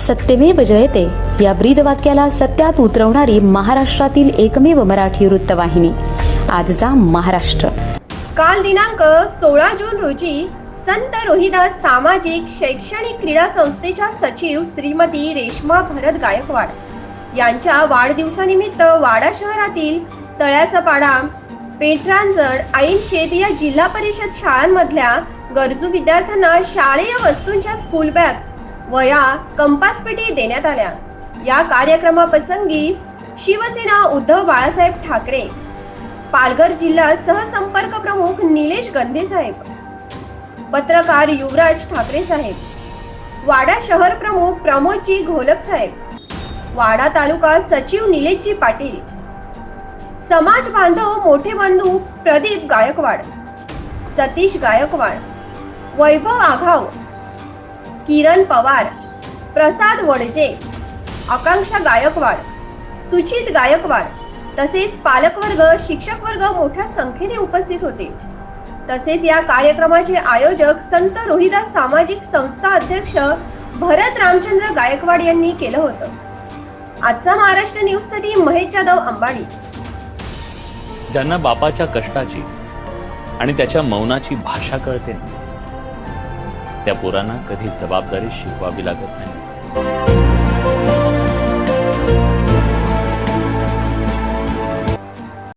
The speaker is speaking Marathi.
सत्यमेव जयते. या ब्रीद वाक्याला सत्यात उतरवणारी महाराष्ट्रातील एकमेव मराठी वृत्तवाहिनी. आजचा महाराष्ट्र. काल दिनांक सोळा जून रोजी संत रोहिदास सामाजिक शैक्षणिक क्रीडा संस्थेच्या सचिव श्रीमती रेश्मा भरत गायकवाड यांच्या वाढदिवसानिमित्त वाडा शहरातील तळ्याचा पाडा पेठरांजण ऐन शेत या जिल्हा परिषद शाळांमधल्या गरजू विद्यार्थ्यांना शाळेय वस्तूंच्या स्कूल बॅग वया कंपास पेटी देण्यात आल्या. या कार्यक्रमाप्रसंगी शिवसेना उद्धव बाळासाहेब ठाकरे पालघर जिल्हा सहसंपर्क प्रमुख निलेश गंधे साहेब पत्रकार युवराज ठाकरे साहेब वाडा शहर प्रमुख प्रमोदजी घोलप साहेब वाडा तालुका सचिव निलेशजी पाटील समाज बांधव मोठे बंधू प्रदीप गायकवाड सतीश गायकवाड वैभव आघाव किरण पवार प्रसाद वडजे आकांक्षा गायकवाड सुचित गायकवाड तसेच पालकवर्ग शिक्षक वर्ग मोठ्या संख्येने उपस्थित होते. तसेच या कार्यक्रमाचे आयोजक संत रोहिदास सामाजिक संस्था अध्यक्ष भरत रामचंद्र गायकवाड यांनी केलं होतं. आजचा महाराष्ट्र न्यूजसाठी महेश जाधव अंबाडी. ज्यांना बापाच्या कष्टाची आणि त्याच्या मौनाची भाषा कळते त्या पोरांना कधी जबाबदारी शिकवावी लागत नाही.